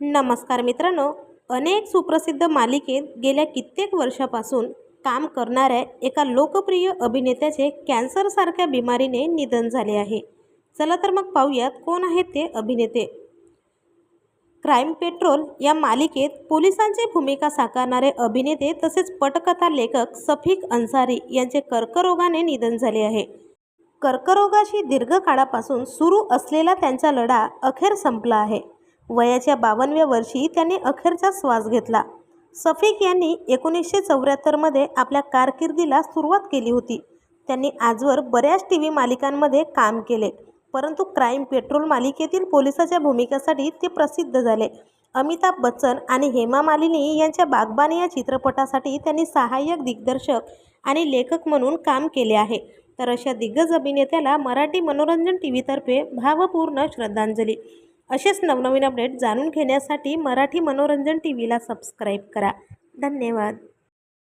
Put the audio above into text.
नमस्कार मित्रांनो अनेक सुप्रसिद्ध मालिकेत गेल्या कित्येक वर्षापासून काम करणाऱ्या एका लोकप्रिय अभिनेत्याचे कॅन्सरसारख्या बिमारीने निधन झाले आहे. चला तर मग पाहूयात कोण आहेत ते अभिनेते. क्राईम पेट्रोल या मालिकेत पोलिसांची भूमिका साकारणारे अभिनेते तसेच पटकथा लेखक सफिक अन्सारी यांचे कर्करोगाने निधन झाले आहे. कर्करोगाशी दीर्घकाळापासून सुरू असलेला त्यांचा लढा अखेर संपला आहे. वयाच्या बावनव्या वर्षी त्यांनी अखेरचा श्वास घेतला. सफिक यांनी एकोणीसशे चौऱ्याहत्तरमध्ये आपल्या कारकिर्दीला सुरुवात केली होती. त्यांनी आजवर बऱ्याच टी व्ही मालिकांमध्ये काम केले परंतु क्राईम पेट्रोल मालिकेतील पोलिसाच्या भूमिकेसाठी ते प्रसिद्ध झाले. अमिताभ बच्चन आणि हेमा मालिनी यांच्या बागबानी या चित्रपटासाठी त्यांनी सहाय्यक दिग्दर्शक आणि लेखक म्हणून काम केले आहे. तर अशा दिग्गज अभिनेत्याला मराठी मनोरंजन टी व्हीतर्फे भावपूर्ण श्रद्धांजली. असेच नवनवीन अपडेट जाणून घेण्यासाठी मराठी मनोरंजन टी व्हीला सबस्क्राईब करा. धन्यवाद.